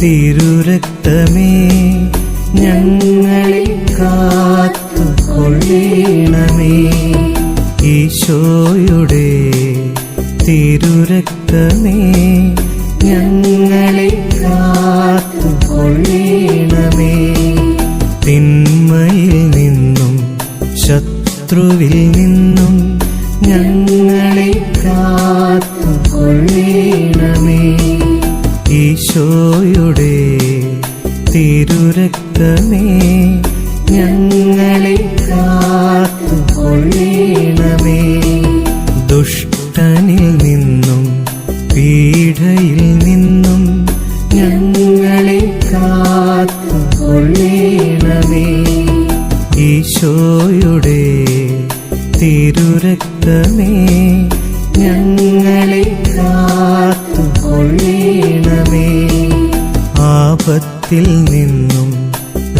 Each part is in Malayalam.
തിരുരക്തമേ ഞങ്ങളെ കാത്തുകൊള്ളണമേ. ഈശോയുടെ തിരുരക്തമേ ഞങ്ങളെ കാത്തുകൊള്ളണമേ. തിന്മയിൽ നിന്നും ശത്രുവിൽ നിന്നും ഞങ്ങളെ കാത്തുകൊള്ളണമേ. ഈശോയുടെ തിരുരക്തമേ കാത്തുകൊള്ളണമേ. ഈശോയുടെ തിരുരക്തമേ ഞങ്ങളെ കാത്തുകൊള്ളണമേ. ആപത്തിൽ നിന്നും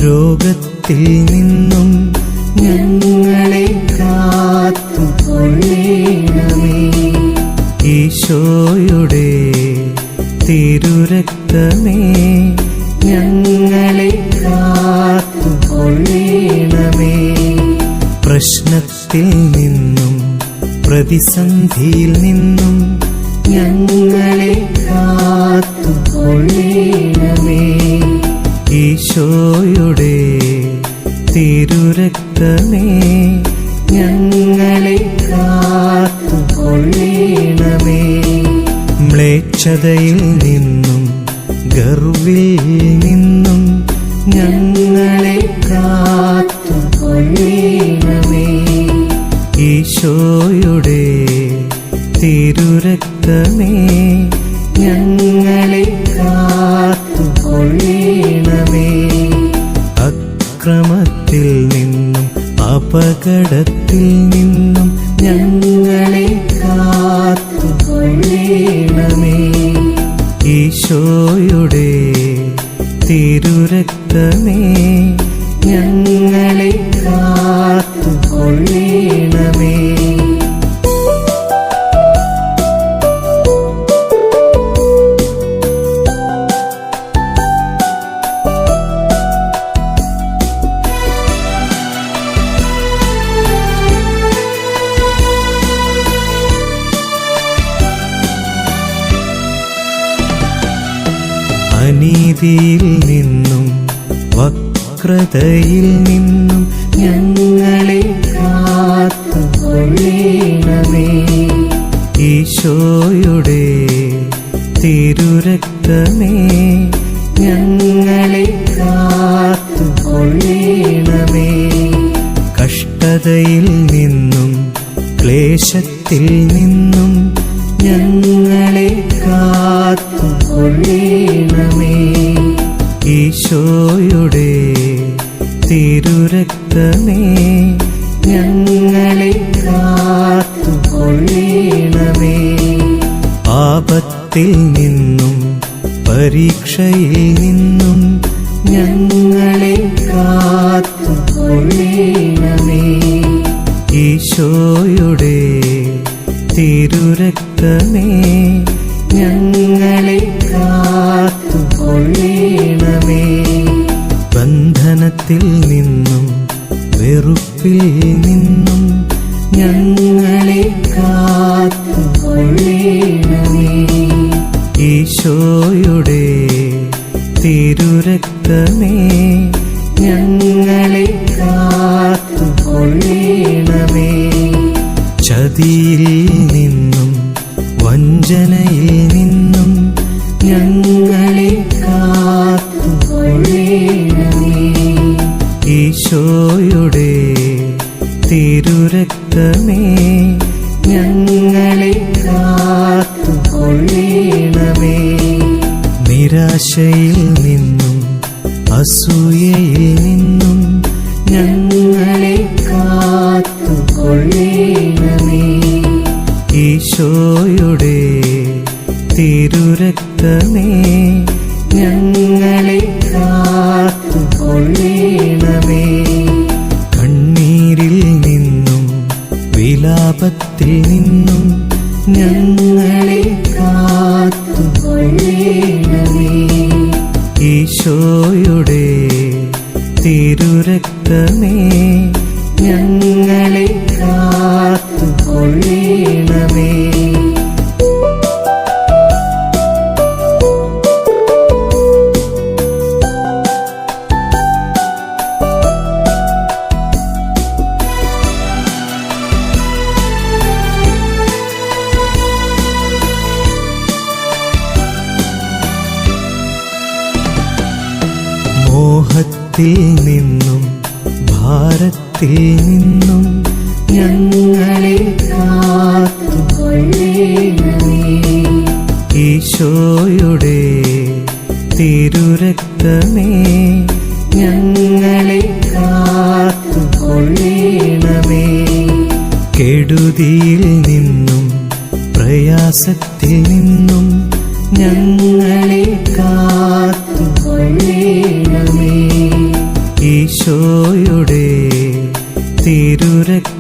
രോഗത്തിൽ നിന്നും ഞങ്ങളെ കാത്തുകൊള്ളണമേ. ഈശോയുടെ തിരുരക്തമേ ഞങ്ങളെ കാത്തുകൊള്ളണമേ. പ്രശ്നത്തിൽ നിന്നും പ്രതിസന്ധിയിൽ നിന്നും ഞങ്ങളെ കാത്തുകൊള്ളണമേ. ഈശോയുടെ തിരുരക്തമേ. ഞങ്ങളെ കാത്തുകൊള്ളണമേ. മ്ലേച്ഛതയിൽ നിന്നും ഗർവിൽ നിന്നും ഞങ്ങളെ കാത്തുകൊള്ളണമേ. ഈശോയുടെ തിരുരക്തമേ ഞങ്ങളെ കാത്തുകൊള്ളണമേ. അക്രമത്തിൽ നിന്നും അപകടത്തിൽ കാത്തുകൊള്ളണമേ അനീതിയിൽ നിന്നും വക്രതയിൽ നിന്നും ഞങ്ങളെ ഈശോയുടെ തിരുരക്തമേ. ഞങ്ങളെ കാത്തുകൊള്ളണമേ കഷ്ടതയിൽ നിന്നും ക്ലേശത്തിൽ നിന്നും ഞങ്ങളെ കാത്തുകൊള്ളണമേ ഈശോയുടെ തിരുരക്തമേ. ഞങ്ങളെ കാത്തുകൊള്ളണമേ. ആപത്തിൽ നിന്നും പരീക്ഷയിൽ നിന്നും കാത്തുകൊള്ളണമേ. ഈശോയുടെ തിരുരക്തമേ ഞങ്ങളെ കാത്തുകൊള്ളണമേ. ചതിയിൽ നിന്നും വഞ്ചനയിൽ നിന്നും ഞങ്ങളെ കാത്തുകൊള്ളണമേ. ഈശോയുടെ തിരുരക്തമേ ഞങ്ങളെ കാത്തുകൊള്ളണമേ. നിരാശയിൽ നിന്നും അസൂയയിൽ നിന്നും ഞങ്ങളെ കാത്തുകൊള്ളണമേ. ഈശോയുടെ തിരുരക്തമേ ഞങ്ങളെ കാത്തുകൊള്ളണമേ. നിന്നും ഞങ്ങളെ ഈശോയുടെ തിരുരക്തമേ ഞങ്ങളെ മോഹത്തിൽ നിന്നും ഭാരത്തിൽ നിന്നും ഞങ്ങളെ ഈശോയുടെ തിരുരക്തമേ ഞങ്ങളെ കാത്തുകൊള്ളണമേ. കെടുതിയിൽ നിന്നും പ്രയാസത്തിൽ നിന്നും ഞങ്ങളെ കാത്തുകൊള്ളണമേ തിരുരക്തമേ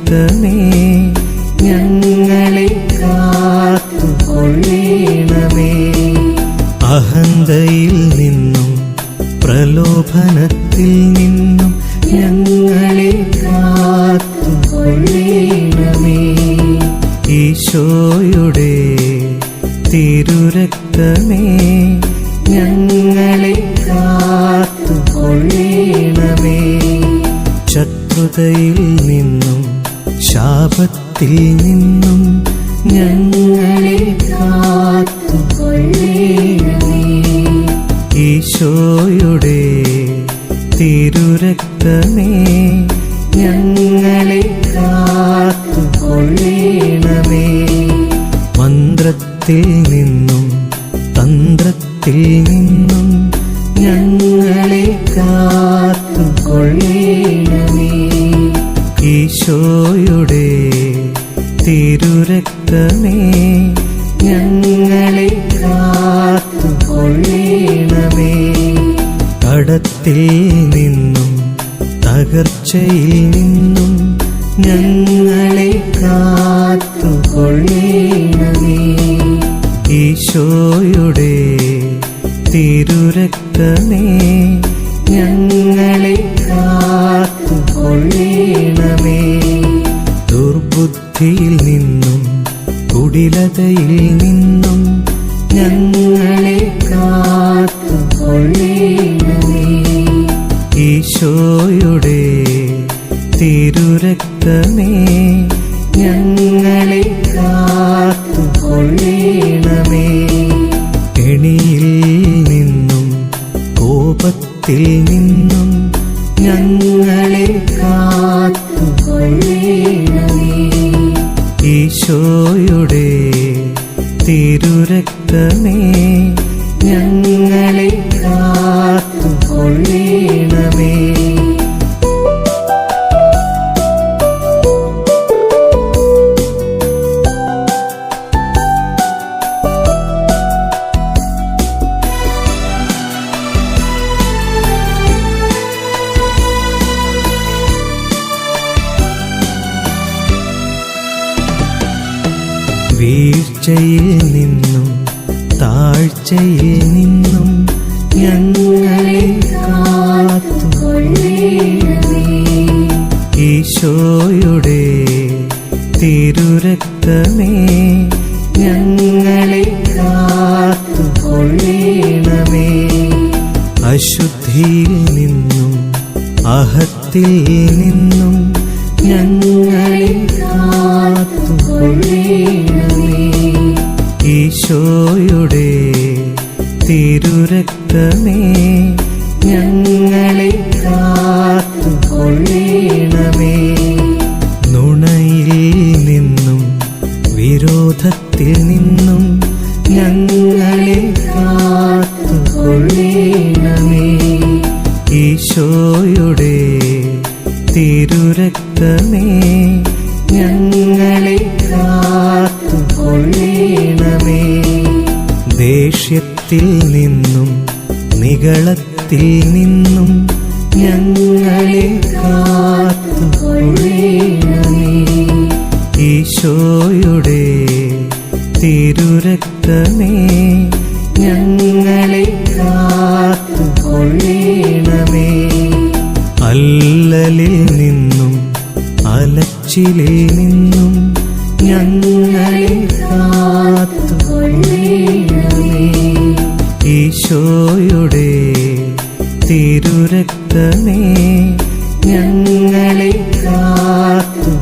ഈശോയുടെ തിരുരക്തമേ ഞങ്ങളെ കാത്തുകൊള്ളണമേ. കടത്തിൽ നിന്നും തകർച്ചയിൽ നിന്നും ഞങ്ങളെ കാത്തു കാത്തുകൊള്ളണമേ. ഈശോയുടെ തിരുരക്തമേ ഞങ്ങളെ കാത്തുകൊള്ളണമേ. ദുർബുദ്ധിയിൽ നിന്നും കുടിലതയിൽ നിന്നും ഞങ്ങളെ കാത്തുകൊള്ളണമേ. ഈശോയുടെ തിരുരക്തമേ ഞങ്ങളെ കാത്തുകൊള്ളണമേ. കോപത്തിൽ നിന്നും ഞങ്ങളെ കാത്തുകൊള്ളേണമേ. ഈശോയുടെ തിരുരക്തമേ ഞങ്ങളെ വീഴ്ചയിൽ നിന്നും താഴ്ചയിൽ നിന്നും ഞങ്ങളെ ഈശോയുടെ തിരുരക്തമേ ഞങ്ങളെ കാത്തുകൊള്ളണമേ. അശുദ്ധിയിൽ നിന്നും അഹത്തിൽ നിന്നും ഞങ്ങളെ കാത്തുകൊള്ളണമേ. ഈശോയുടെ തിരുരക്തമേ ഞങ്ങളെ കാത്തുകൊള്ളണമേ. നുണയിൽ നിന്നും വിരോധത്തിൽ നിന്നും ഞങ്ങളെ കാത്തുകൊള്ളണമേ. ഈശോയുടെ തിരുരക്തമേ ദേഷ്യത്തിൽ നിന്നും നികളത്തിൽ നിന്നും ഞങ്ങളെ കാത്തു ഈശോയുടെ തിരുരക്തമേ ഞങ്ങളെ കാത്തു കൊള്ളേണമേ അല്ലലിൽ നിന്നും അലച്ചിലിൽ നിന്നും ഞങ്ങളെ കാത്തുകൊള്ളണമേ. ഈശോയുടെ തിരുരക്തമേ ഞങ്ങളെ കാത്തുകൊള്ളണമേ.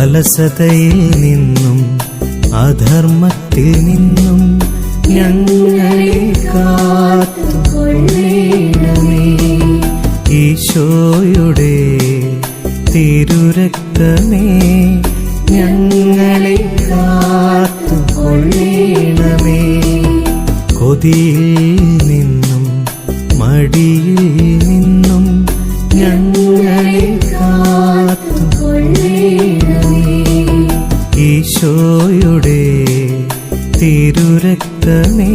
അലസതയിൽ നിന്നും അധർമ്മത്തിൽ നിന്നും ഞങ്ങളെ കാത്തുകൊള്ളണമേ. ഈശോയുടെ തിരുരക്തമേ ഞങ്ങളെ കാത്തുകൊള്ളണമേ കൊതിയിൽ നിന്നും മടിയിൽ നിന്നും ഞങ്ങളെ കാത്തുകൊള്ളണമേ. ഈശോയുടെ തിരുരക്തമേ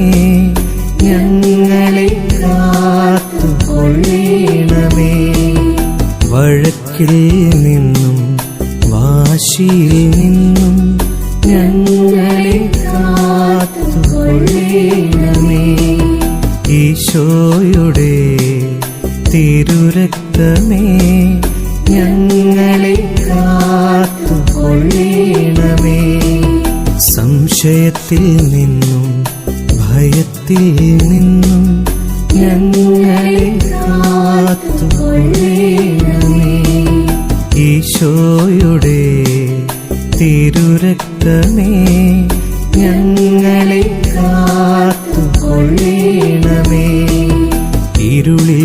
ഞങ്ങളെ കാത്തുകൊള്ളണമേ. വഴക്കിൽ നിന്നും വാശിയിൽ നിന്നും ഞങ്ങളെ കാത്തുകൊള്ളണമേ. സംശയത്തിൽ നിന്നും ഭയത്തിൽ നിന്നും ഞങ്ങളെ കാത്തുകൊള്ളണമേ. ഈശോയുടെ തിരുരക്തമേ. ഞങ്ങളെ കാത്തുകൊള്ളണമേ. ഇരുളിൽ